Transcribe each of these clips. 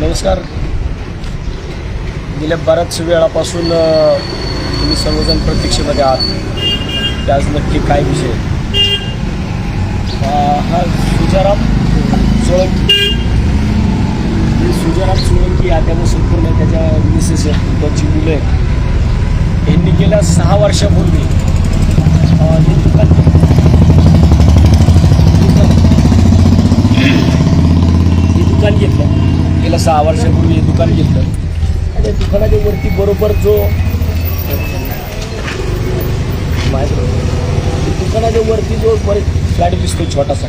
नमस्कार. गेल्या बऱ्याच वेळापासून तुम्ही सर्वजण प्रतीक्षेमध्ये आहात. त्याच नक्की काय विषय? हा सुजाराम सोळंकी. सुजाराम सोळंकी हा त्यामुळे संपूर्ण त्याच्या मिसेस आहेत त्यांची मुलं आहेत. यांनी गेल्या सहा वर्षापूर्वी अ, हे दुकान दुकान हे दुकान घेतलं गेल्या सहा वर्षापूर्वी हे दुकान घेतलं आणि दुकानाच्या वरती बरोबर जो माहीत दुकानाच्या वरती जो बरेच फ्लॅट दिसतो छोटासा.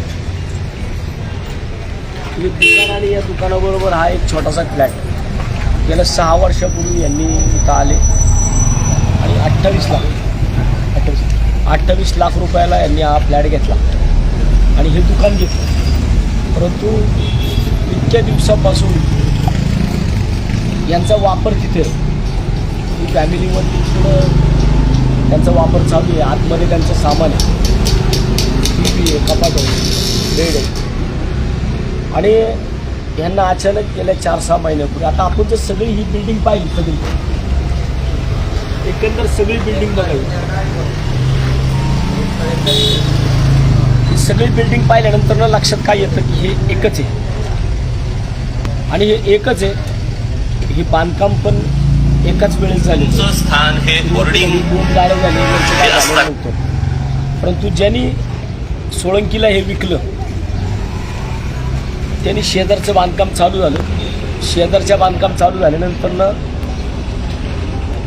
हे दुकान आणि या दुकानाबरोबर हा एक छोटासा फ्लॅट. गेल्या सहा वर्षापूर्वी यांनी इथं आले. आणि अठ्ठावीस लाख अठ्ठावीस अठ्ठावीस लाख रुपयाला यांनी हा फ्लॅट घेतला. आणि हे दुकान घेतलं. परंतु इतक्या दिवसापासून यांचा वापर तिथे. फॅमिलीवरती थोडं त्यांचा वापर चालू आहे. आतमध्ये त्यांचं सामान आहे. टी व्ही आहे कपाट आहे बेड आहे आणि यांना अचानक गेल्या चार सहा महिन्यापूर्वी आता आपण जर सगळी ही बिल्डिंग पाहिली सगळी एकंदर सगळी बिल्डिंग बघावी. ही सगळी बिल्डिंग पाहिल्यानंतर लक्षात काय येतं की हे एकच आहे. आणि हे एकच आहे. हे बांधकाम पण एकाच वेळेस झाले स्थान हे बोर्डिंग गाड्या झाले नव्हतं परंतु ज्यांनी सोळंकीला हे विकलं त्यांनी शेजारचं बांधकाम चालू झालं. शेजारच्या बांधकाम चालू झाल्यानंतर ना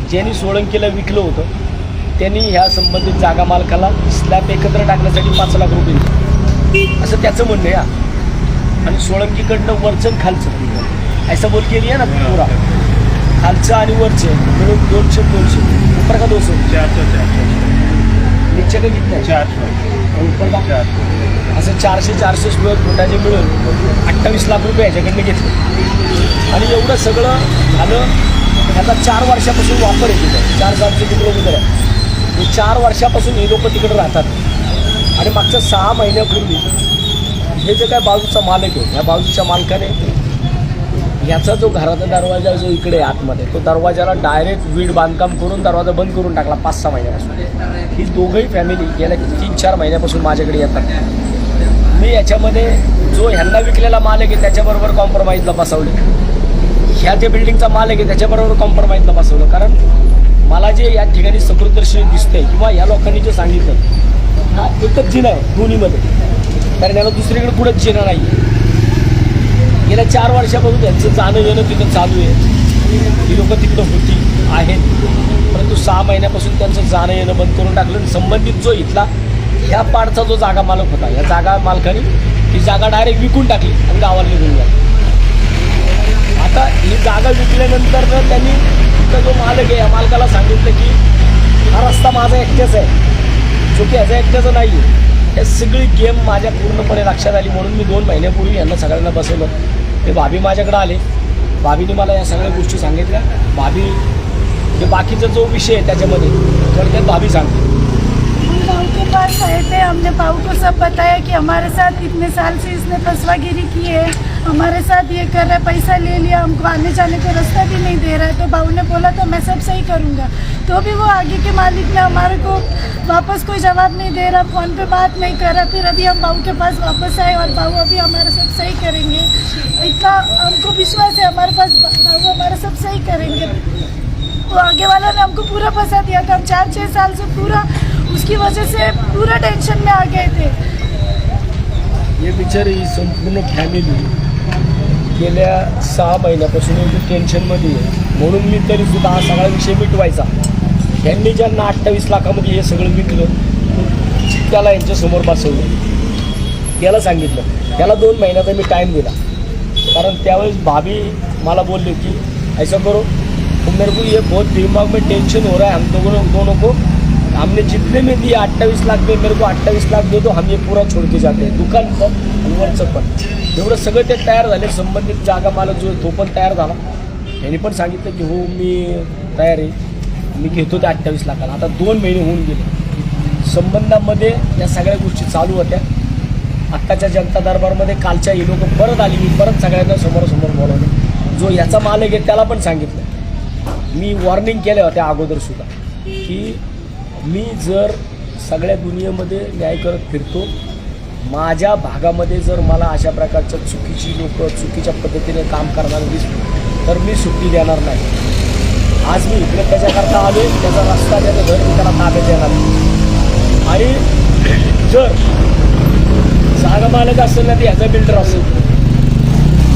ज्यांनी सोळंकीला विकलं होतं त्यांनी ह्या संबंधित जागा मालकाला स्लॅब एकत्र टाकण्यासाठी पाच लाख रुपये दिले. असं त्याचं म्हणणं आहे. आणि सोळंकीकडनं वरचं खालचं. असं बोल केली आहे ना पुरा. खालचं आणि वरचं. मिळून दोनशे दोनशे. ऊपर का दोनशे? नीचे का किती ऊपर का? असं चारशे चारशे स्क्वेअर फुटाचे मिळून अठ्ठावीस लाख रुपये ह्याच्याकडनं घेतले. आणि एवढं सगळं झालं त्याचा चार वर्षापासून वापर आहे तिथं चार सातशे किलोमीटर आहे. चार वर्षापासून हे लोक तिकडे राहतात. आणि मागच्या सहा महिन्यापूर्वी हे जे काय बाजूचा मालक आहे ह्या बाजूच्या मालकाने याचा जो घराचा दरवाजा जो इकडे आतमध्ये तो दरवाजाला डायरेक्ट वीड बांधकाम करून दरवाजा बंद करून टाकला पाच सहा महिन्यापासून. ही दोघंही फॅमिली गेल्या तीन चार महिन्यापासून माझ्याकडे येतात. मी याच्यामध्ये जो ह्यांना विकलेला मालक आहे त्याच्याबरोबर कॉम्प्रोमाइजला बसवले. ह्या जे बिल्डिंगचा मालक आहे त्याच्याबरोबर कॉम्प्रोमाइजला बसवलं. कारण मला जे या ठिकाणी सकृदर्शी दिसतंय किंवा या लोकांनी जे सांगितलं हा एकच जिना आहे दोन्हीमध्ये. कारण त्याला दुसरीकडे कुठंच येणं नाही आहे गेल्या चार वर्षापासून त्यांचं जाणं येणं तिथं चालू आहे. ही लोकं तिकडं होती आहेत. परंतु सहा महिन्यापासून त्यांचं जाणं येणं बंद करून टाकलं आणि संबंधित जो इथला ह्या पाडचा जो जागा मालक होता या जागा मालकाने ही जागा डायरेक्ट विकून टाकली आणि गावाला निघून जाईल आता ही जागा विकल्यानंतर त्यांनी तिथं जो मालक आहे या मालकाला सांगितलं की हा रस्ता माझा एकट्याच आहे. जो की ह्याचा एकट्याचा नाही आहे हे सगळी गेम माझ्या पूर्णपणे लक्षात आली म्हणून मी दोन महिन्यापूर्वी यांना सगळ्यांना बसवलं. ते भाभी माझ्याकडे आले. भाभीने मला या सगळ्या गोष्टी सांगितल्या. भाभी म्हणजे बाकीचा जो विषय आहे त्याच्यामध्ये थोडक्यात भाभी सांगते. हम बाबू के पास आए थे हमने बाबू को सब बताया कि हमारे साथ इतने साल से इसने फसवागिरी की है. हमारे साथ ये कर रहा है, पैसा ले लिया, हमको आने जाने का रास्ता भी नहीं दे रहा है। तो बाबू ने बोला तो मैं सब सही करूँगा। तो भी वो आगे के मालिक ने हमारे को वापस कोई जवाब नहीं दे रहा, फ़ोन पे बात नहीं कर रहा। फिर अभी हम बाबू के पास वापस आए और बाबू अभी हमारा सब सही करेंगे। इतना हमको विश्वास है, हमारे पास बाबू हमारा सब सही करेंगे। वो आगे वाला ने हमको पूरा फंसा दिया था। हम चार छः साल से पूरा, उसकी वजह से पूरा टेंशन में आ गए थे। बिचारी ही संपूर्ण फॅमिली गेल्या सहा महिन्यापासून एवढी टेन्शनमध्ये आहे. म्हणून मी तरी सुद्धा हा सगळा विषय मिटवायचा. त्यांनी ज्यांना अठ्ठावीस लाखामध्ये हे सगळं विकलं त्याला यांच्यासमोर बसवलं. त्याला सांगितलं. त्याला दोन महिन्याचा मी टाईम दिला. कारण त्यावेळेस भाभी मला बोलले की ऐसा करो मेरे को ये बहुत दिमाग में टेंशन हो रहा है हम दोनों दोनों को हमने जितने में दिए अट्ठाईस लाख में मेरे को अट्ठाईस लाख दे दो हम ये पूरा छोड़ के जाते हैं। दुकान पण आणि वरचं पण एवढं सगळं ते तयार झाले संबंधित जागा मालक जो तो पण तयार झाला. त्यांनी पण सांगितलं की हो मी तयार आहे. मी घेतो ते अठ्ठावीस लाखाला. आता दोन महिने होऊन गेले. संबंधामध्ये या सगळ्या गोष्टी चालू होत्या. आत्ताच्या जनता दरबारमध्ये कालच्या ही लोक परत आली. मी परत सगळ्यांना समोरासमोर बोलवलं. जो याचा मालक आहे त्याला पण सांगितलं. मी वॉर्निंग केल्या होत्या अगोदरसुद्धा की मी जर सगळ्या दुनियेमध्ये न्याय करत फिरतो माझ्या भागामध्ये जर मला अशा प्रकारच्या चुकीची लोक चुकीच्या पद्धतीने काम करणार दिसली तर मी सुट्टी देणार नाही. आज मी इकडे त्याच्याकरता आलो त्याचा रस्ता त्याचं घर मी त्याला ताब्यात देणार आणि जर जागा मालक असेल ना ते ह्याचा बिल्डर असेल.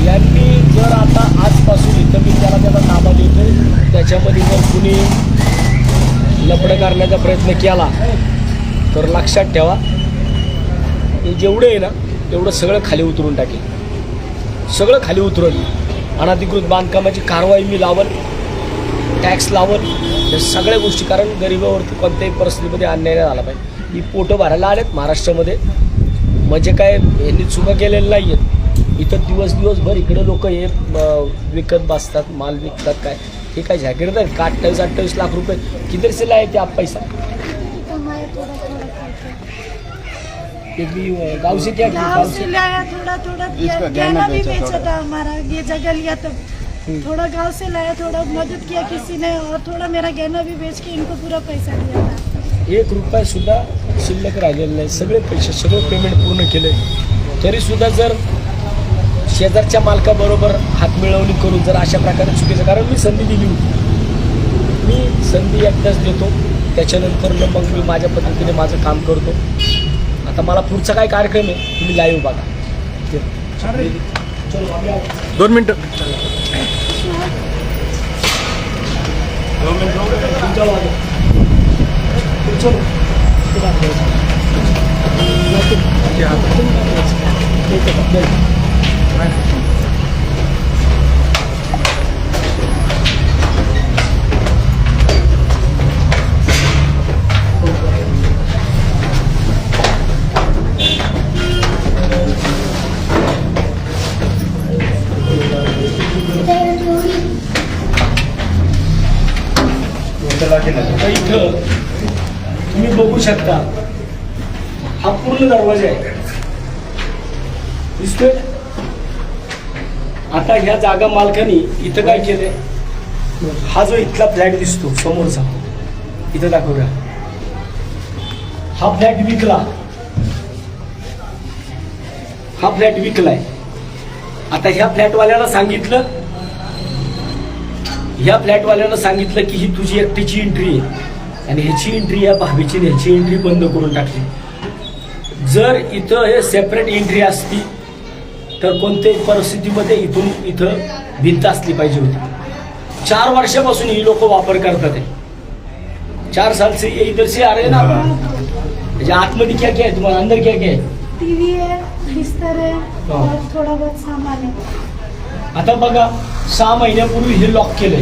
यांनी जर आता आजपासून इथं मी त्याला त्याचा ताबा देतो त्याच्यामध्ये जर कुणी लपडं करण्याचा प्रयत्न केला तर लक्षात ठेवा हे जेवढं आहे ना तेवढं सगळं खाली उतरून टाकेल. सगळं खाली उतरवलं अनधिकृत बांधकामाची कारवाई मी लावल टॅक्स लावल या सगळ्या गोष्टी कारण गरिबावरती कोणत्याही परिस्थितीमध्ये अन्याय नाही झाला पाहिजे. ही पोटं भरायला आलेत महाराष्ट्रामध्ये. म्हणजे काय यांनी चुका केलेल्या नाही आहेत इथं दिवस दिवसभर इकडे लोक हे विकत बसतात माल विकतात काय. हे काय झॅकेट आहेत. का अठ्ठावीस अठ्ठावीस लाख रुपये किती सिला आहे ते आप पैसा गाव से क्या गाँव से से लाया थोड़ा थोड़ा इसका गहना भी बेचा। था हमारा ये जगह लिया तो थोड़ा गांव से लाया थोड़ा मदद किया किसी ने और थोड़ा मेरा गहना भी बेच के इनको पूरा पैसा दिया था एक रुपया सुद्धा शिल्लक राहिलेला नाही. सगळे पैसे सगळं पेमेंट पूर्ण केले तरी सुद्धा जर शेजारच्या मालकाबरोबर हात मिळवणी करून जर अशा प्रकारे चुकीचं कारण मी संधी दिली होती. मी संधी एकदाच देतो. त्याच्यानंतर मग मी माझ्या पद्धतीने माझं काम करतो. आता मला पुढचा काय कार्यक्रम आहे तुम्ही लाईव्ह बघा. चलो आम्ही आलो. दोन मिनिटं. इथं तुम्ही बघू शकता. हा पूर्ण दरवाजा आहे. दिसतोय? आता ह्या जागा मालकानी इथं काय केलंय? हा जो इथला फ्लॅट दिसतो समोरचा इथं दाखवूया हा फ्लॅट विकला. हा फ्लॅट विकलाय. आता ह्या फ्लॅटवाल्याला सांगितलं ह्या फ्लॅटवाल्यानं सांगितलं की ही तुझी एकटीची एंट्री आहे. आणि ह्याची एंट्री या भाभीची ह्याची एंट्री बंद करून टाकली. जर इथं हे सेपरेट एंट्री असती तर कोणत्याही परिस्थितीमध्ये इथून इथं भिंत असली पाहिजे होती. चार वर्षापासून ही लोक वापर करतात आहे चार साल से ये इधर से आ रहे ना म्हणजे आतमध्ये क्या क्या है तुम्हाला अंदर क्या क्या है टीवी है बिस्तर है हाँ। और थोड़ा बहुत सामान है आता बघा सहा महिन्यापूर्वी हे लॉक केलंय.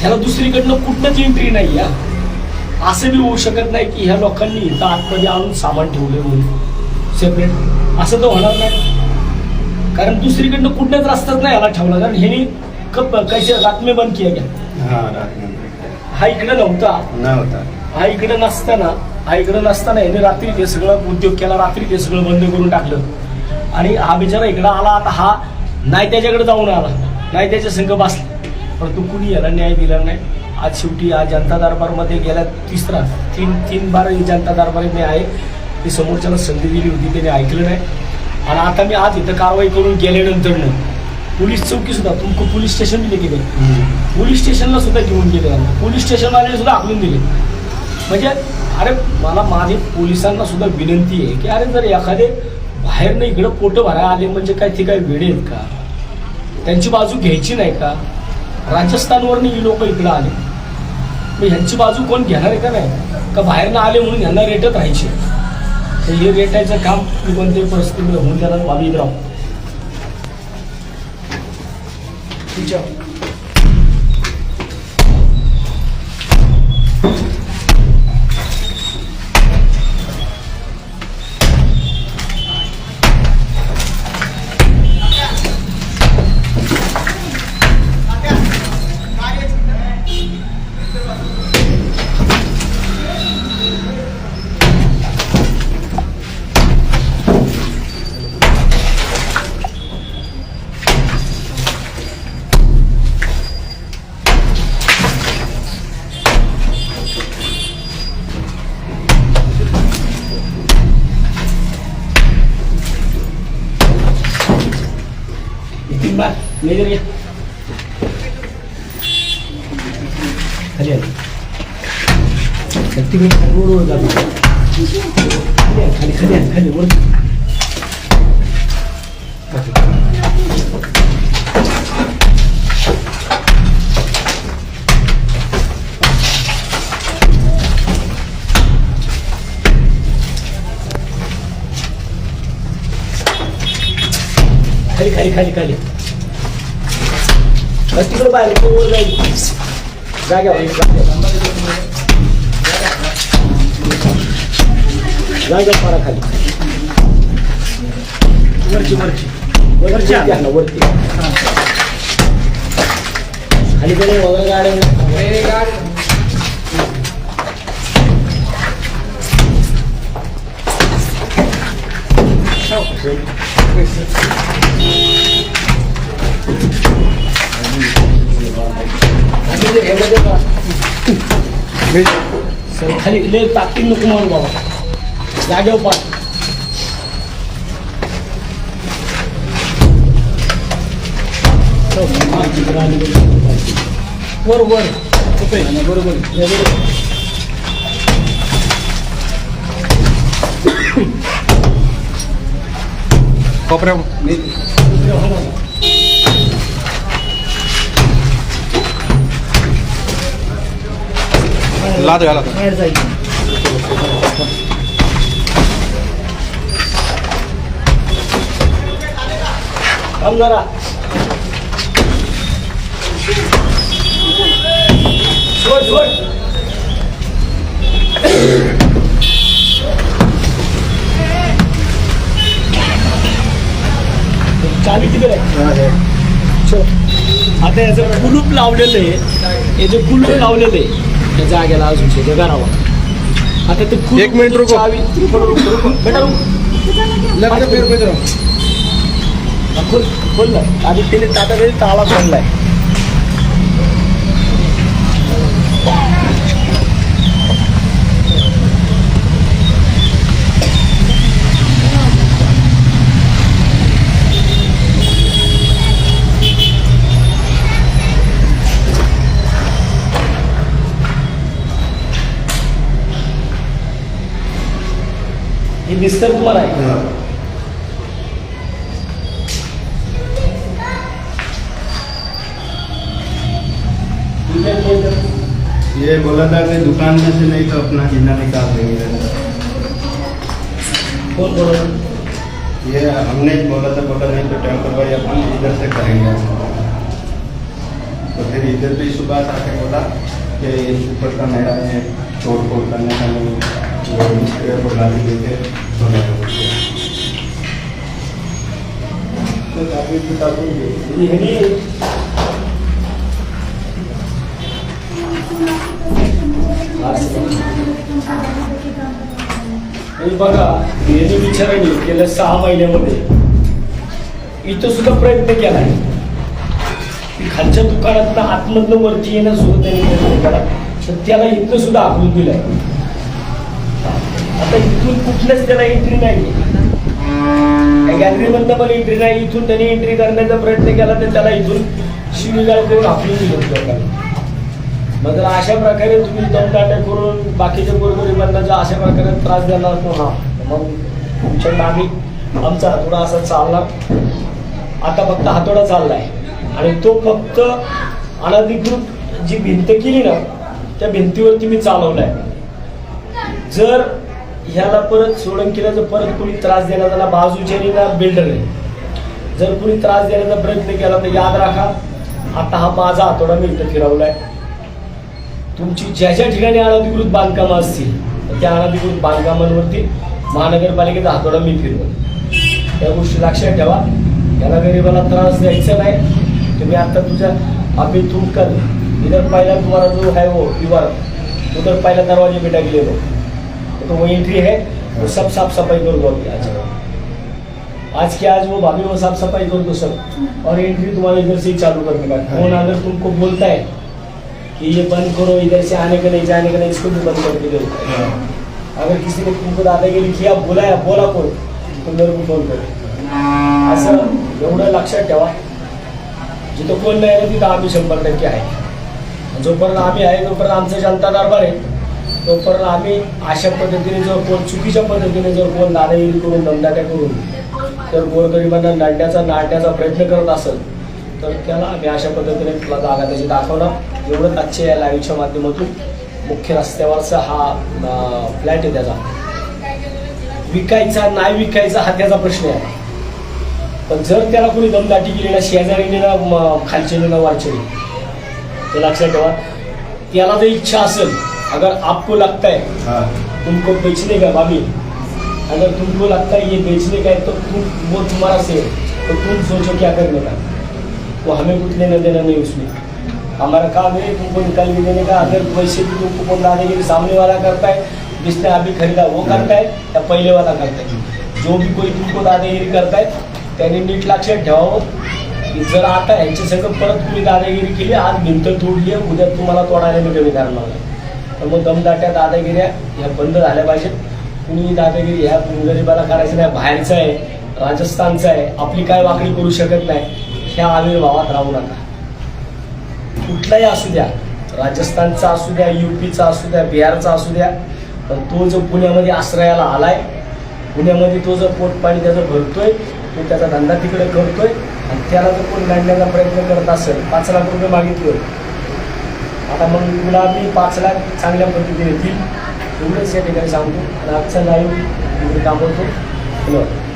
ह्याला दुसरीकडनं कुठनंच एंट्री नाही या. असं बी होऊ शकत नाही की ह्या लोकांनी इथं आतमध्ये आणून सामान ठेवले म्हणून. सेपरेट असं तर होणार नाही. कारण दुसरीकडनं कुठल्याच रस्त्यात नाही ह्याला ठेवला. कारण ह्यानी कप कैसे रात में बंद किया गया हा हा इकडे नव्हता. न होता हा इकडे नसताना हा इकडे नसताना याने रात्री ते सगळं उद्योग केला रात्री ते सगळं बंद करून टाकलं. आणि हा बिचारा इकडं आला आता हा नाही त्याच्याकडे जाऊन आला. नाही त्याच्या संघ बसला. पण तू कुणी याला न्याय दिला नाही. आज शेवटी आज जनता दरबारमध्ये गेल्या तिसरा. तीन तीन बार जनता दरबार मी आहे. ती समोरच्याला संधी दिली होती त्याने ऐकलं नाही. आणि आता मी आज इथं कारवाई करून गेल्यानंतर पोलीस चौकी सुद्धा तुमको पोलीस स्टेशन बी गेले पोलीस स्टेशनला सुद्धा घेऊन गेले पोलीस स्टेशनवाले सुद्धा आखलून दिले. म्हणजे अरे मला माझे पोलिसांना सुद्धा विनंती आहे की अरे जर एखादे बाहेरनं इकडं पोटं भरायला आले म्हणजे काय ते काय वेडे आहेत का? त्यांची बाजू घ्यायची नाही का? राजस्थानवरनं ही लोक इकडं आले. मग ह्यांची बाजू कोण घेणार आहे का नाही? का बाहेरनं आले म्हणून ह्यांना रेटत राहायचे? तर हे भेटायचं काम कोणत्याही परिस्थितीमध्ये होऊन त्याला वावीत राहू मेजर ये खाली आली तिकडे रोडवर जातो खाली आहे, खाली खाली आहे, खाली वर खाली खाली खाली खाली बस तिकडे बाहेर वर जाईल जाग्यावर खाली वरची वरची वरची आहे ना वरती खाली कडे वगैरे गाड्या सर खाली ले ताकद नको म्हणून बाबा. जागेवर पाठ वर वर. बरोबर कोपऱ्या लाद घाला. आता. बाहेर जायचं. थांब जरा. सोड सोड. चावी किती आहे आता याचं कुलूप लावलेलं आहे हे जे कुलूप लावलेलं आहे त्या जागेला अजून ते घरावर आता ते एक मिनिट रुको. चावी. बेटा. खोल आणि तिने ताटा तरी ताळा खोललाय हे? दिसतं तुम्हाला ये बोला था कि दुकान में से नहीं तो अपना जिन्ना निकाल देंगे। ये हमने बोला था बोला नहीं तो टेम्पररी अपन इधर से करेंगे। तो फिर इधर भी सुबह आके बोला कि ऊपर का मेरा है तोड़ फोड़ करने का नहीं। वो मिस्त्री को गाली देके बघा यांनी विचाराने गेल्या सहा महिन्यामध्ये इथं सुद्धा प्रयत्न केला की खालच्या दुकानात आतमधनं वरती येणं सुद्धा त्यांनी प्रयत्न केला तर त्याला इथं सुद्धा आखून दिलंय. आता इथून कुठलंच त्याला एंट्री नाही गॅलरीमधनं पण एंट्री नाही इथून त्यांनी एंट्री करण्याचा प्रयत्न केला तर त्याला इथून शिवीगाळ करून आपली दिलं मग जर अशा प्रकारे तुम्ही दमदाटे करून बाकीच्या गोरगरिबांना जर अशा प्रकारे त्रास द्यायला असतो हा. मग तुमच्या आम्ही आमचा हातोडा असा चालला. आता फक्त हातोडा चाललाय. आणि तो फक्त अनधिकृत जी भिंत केली ना त्या भिंतीवरती मी चालवलाय. जर ह्याला परत सोडंकीला जर परत कोणी त्रास देण्यात आला बाजूच्यानी ना बिल्डर आहे. जर कोणी त्रास देण्याचा प्रयत्न केला तर याद राखा आता हा माझा हातोडा मी इथं फिरवलाय. तुमची ज्या ज्या ठिकाणी अनधिकृत बांधकामं असतील त्या अनधिकृत बांधकामांवरती महानगरपालिकेचा हातोडा मी फिरवल या गोष्टी लक्षात ठेवा. याला गरीबाला त्रास द्यायचा नाही. तुम्ही आता तुझ्या अभी तुम कर इधर पहिला तुम्हाला जो है वो दीवार उधर पहला दरवाजे पे गेले हो तो वो एंट्री है वो सब साफ़ सफ़ाई कर दो अभी आज आज के आज वो भाभी वो साफ़ सफ़ाई कर दो सब। और एंट्री तुम्हारा इधर से ही चालू करने का। फ़ोन अगर तुमको बोलता है कि ये बंद करो इधर से आने का नहीं जाने का नहीं इसको भी बंद कर के दो अगर किसी ने तुमको दादागिरी किया बोलाया बोला कोण तो मेरे को फ़ोन करो। असं एवढं लक्षात ठेवा। जिथं कोण नाही ना तिथं आम्ही शंभर टक्के आहे। जोपर्यंत आम्ही आहे तोपर्यंत आमचं जनता दरबार आहे। तोपर्यंत आम्ही अशा पद्धतीने जर कोण चुकीच्या पद्धतीने जर कोण दादागिरी करून दमदाट्या करून तर गोरगरिबांना नाडण्याचा नाडण्याचा प्रयत्न करत असेल तर त्याला आम्ही अशा पद्धतीने तुला जागा त्याची दाखवणार. एवढंच आजच्या या लाईव्हच्या माध्यमातून मुख्य रस्त्यावरचा हा फ्लॅट आहे त्याचा. विकायचा नाही विकायचा हा त्याचा प्रश्न आहे. पण जर त्याला कोणी दमदाटी केली ना शेजारी ना म- खालचे ना वाचे ते लक्षात ठेवा. त्याला जर इच्छा असेल अगर आपको लगता है हाँ। तुमको बेचने का भाभी अगर तुमको लगता है ये बेचने का है तो तुम वो तुम्हारा से है। तो तुम सोचो क्या करने का। वो हमें कुछ लेना देना नहीं उसमें हमारा काम है तुमको निकाल के देने का। अगर वैसे भी तुमको कौन दादागिरी सामने वाला करता है जिसने अभी खरीदा वो करता है या पहले वाला करता है। जो भी कोई तुमको दादागिरी करता है त्याने नीट लक्षात ठेवावं की जर आता ह्यांच्या सगळं परत तुम्ही दादागिरी केली आज भिंत तोडली आहे उद्या तुम्हाला तोडायला मी कमी करणार नाही तर मग दमदाट्या दादागिऱ्या ह्या बंद झाल्या पाहिजेत. कुणी दादागिरी ह्या गरिबाला करायचं नाही बाहेरचं आहे राजस्थानचं आहे आपली काय वाकडी करू शकत नाही ह्या आविर्भावात राहू नका. कुठलाही असू द्या राजस्थानचा असू द्या युपीचा असू द्या बिहारचा असू द्या पण तो जो पुण्यामध्ये आश्रयाला आलाय पुण्यामध्ये तो जर पोटपाणी त्याचं भरतोय तो त्याचा धंदा तिकडे करतोय आणि त्याला जर कोण गाडण्याचा प्रयत्न करत असेल पाच लाख रुपये मागितले आता मग तुला मी पाच लाख चांगल्या पद्धतीने येतील एवढंच या ठिकाणी सांगतो. आणि आजचा लाईव्ह दाखवतो धन्यवाद.